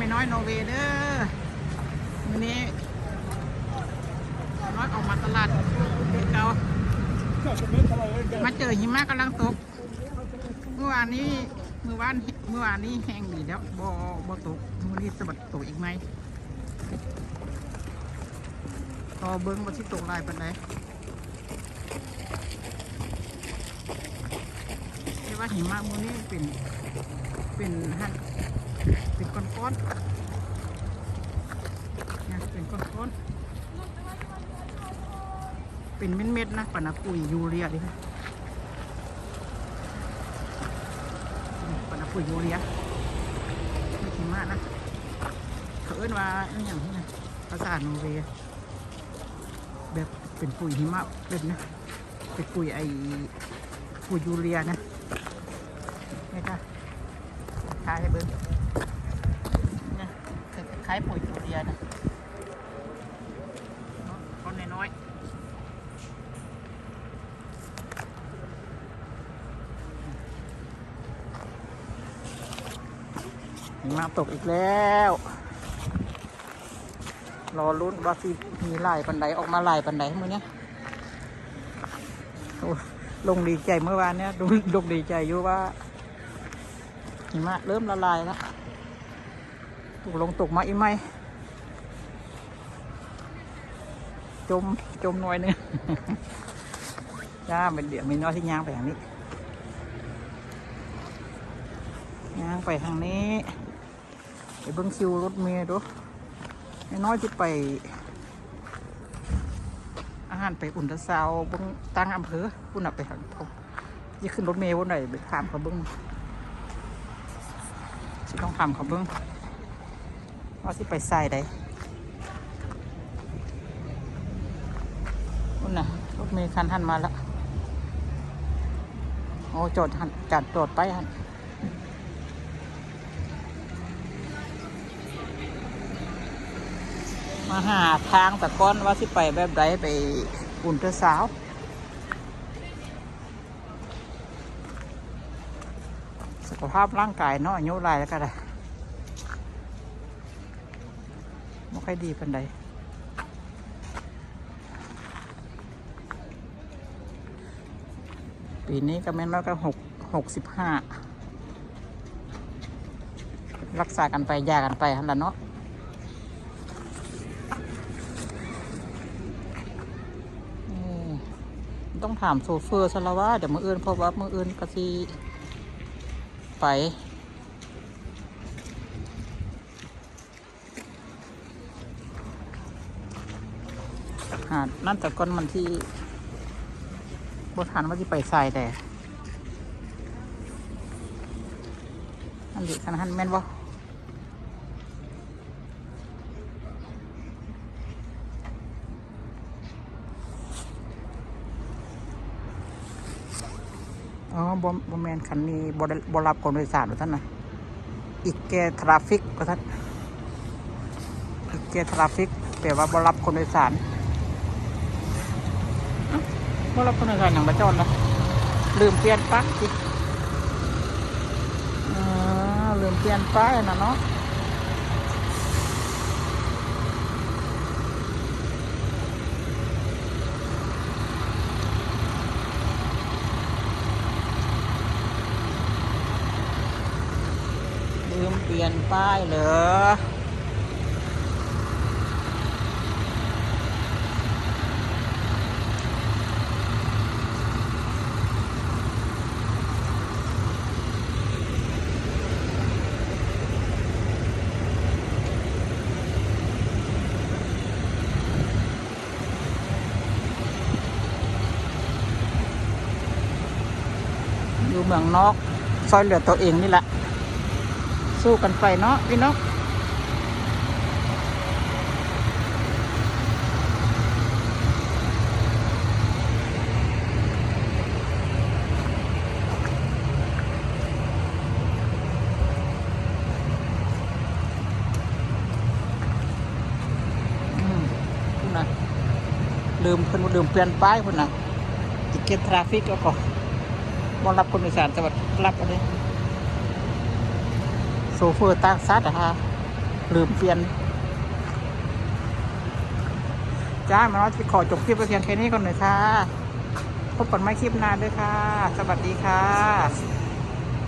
ไม่น้อยโนเวเด้อวันนี้น้อยออกมาตลาดเก่ามาเจอหิมะกำลังตก เมื่อวานนี้เมื่อวานเมื่อวานนี้แห้งดีแล้วบ่บ่ตกมื้อนี้สะบัดตกอีกไหมพอเบิ้งว่าสิตกลายปานใดแต่ว่าหิมะมื้อนี้เป็นเป็นหั่นเป็น ก้อนนะเป็นก้อนๆเป็นเม็ดๆนะปะนะปุ๋ยยูเรียดิค่ะปนปุ๋ยยูเรียไม่ถึงมากนะเขาเอิ้นว่าอย่างนี้นะภาษาโนเวย์แบบเป็นปุ๋ยหิมะเป็นนะเป็นปุ๋ยไอปุ๋ยยูเรียนะนี่ค่ะคล้ายให้เบิ้ง คล้ายปุ๋ยยูเรียนะก้อนน้อยๆหิมาตกอีกแล้ว รอลุ้นว่าสิมีลายปันไดออกมาลายปันไดมื่อเนี้ยโอ้ลงดีใจเมื่อวานเนี้ยดูลงดีใจอยู่ว่าหิมะเริ่มละลายแล้ว ตกลงตกมาอีกไหมจม จมหน่อยหนึงจ้าเป็นเดี๋ยวมีน้อยที่ย่างไปทางนี้ย่างไปทางนี้ไปเบิ้งคิวรถเมล์ดูไอ้น้อยที่ไป อาหารไปอุ่นตะเซาวเบิ้งตั้งอำเภอปุ่นอะไปทางเขาจะขึ้นรถเมล์วันไหนไปถามเขาเบิ้งต้องถามเขาเบิ้ง ว่าสิไปใส่ใดอุ่นน่ะรถเมล์คันหันมาแล้วโอ้จอดหันจัดจอดไปหันมาหาทางต่ก้อนว่าสิไปแบบใดไปอุ่นเตอสาวสุขภาพร่างกายเนาะอายุหลายแล้วก็ได้ไม่ ค่อยดีปันใดปีนี้ก็แม่นแล้วก็หกหกสิบห้ารักษากันไปยากันไปฮันละเนาะต้องถามโซเฟอร์ซะแล้วว่าเดี๋ยวมืออื่นเพราะว่ามืออื่นก็สิไป หาดนั่นแต่ก้อนมันที่บทันว่าที่ไปใส่แต่อันนี้ขนาดแม่นบ่อ๋อบอบแมนคันนี้บได้บรับคนโดยสารหรือท่านนะอีกแกทราฟิกก็ท่านอีกแกทราฟิกแปลว่าบรับคนโดยสาราบ่รับคนโดยสารอย่างประจอนละลืมเปลี่ยนปั๊กสิลืมเปลี่ยนป้ายนะเนาะลืมเปลี่ยนป้ายเหรอ อยู่เมืองนอกซอยเหลือตัวเองนี่แหละ สู้กันไปเนาะพี่นกอืมพุ่นะลืมเพิ่นลืมเปลี่ยนป้ายพุ่นน่ะติเก็ตทราฟิกแล้วก็ บ่รับคนโดยสารจังหวัดรับเอะไรโซเฟอร์ตั้งซัดอะฮะลืมเปลี่ยน จ้ามาเนาะขอจบคลิปไปเพียงแค่นี้ก่อนหน่อยค่ะ พบกันใหม่คลิปหน้าด้วยค่ะ สวัสดีค่ะ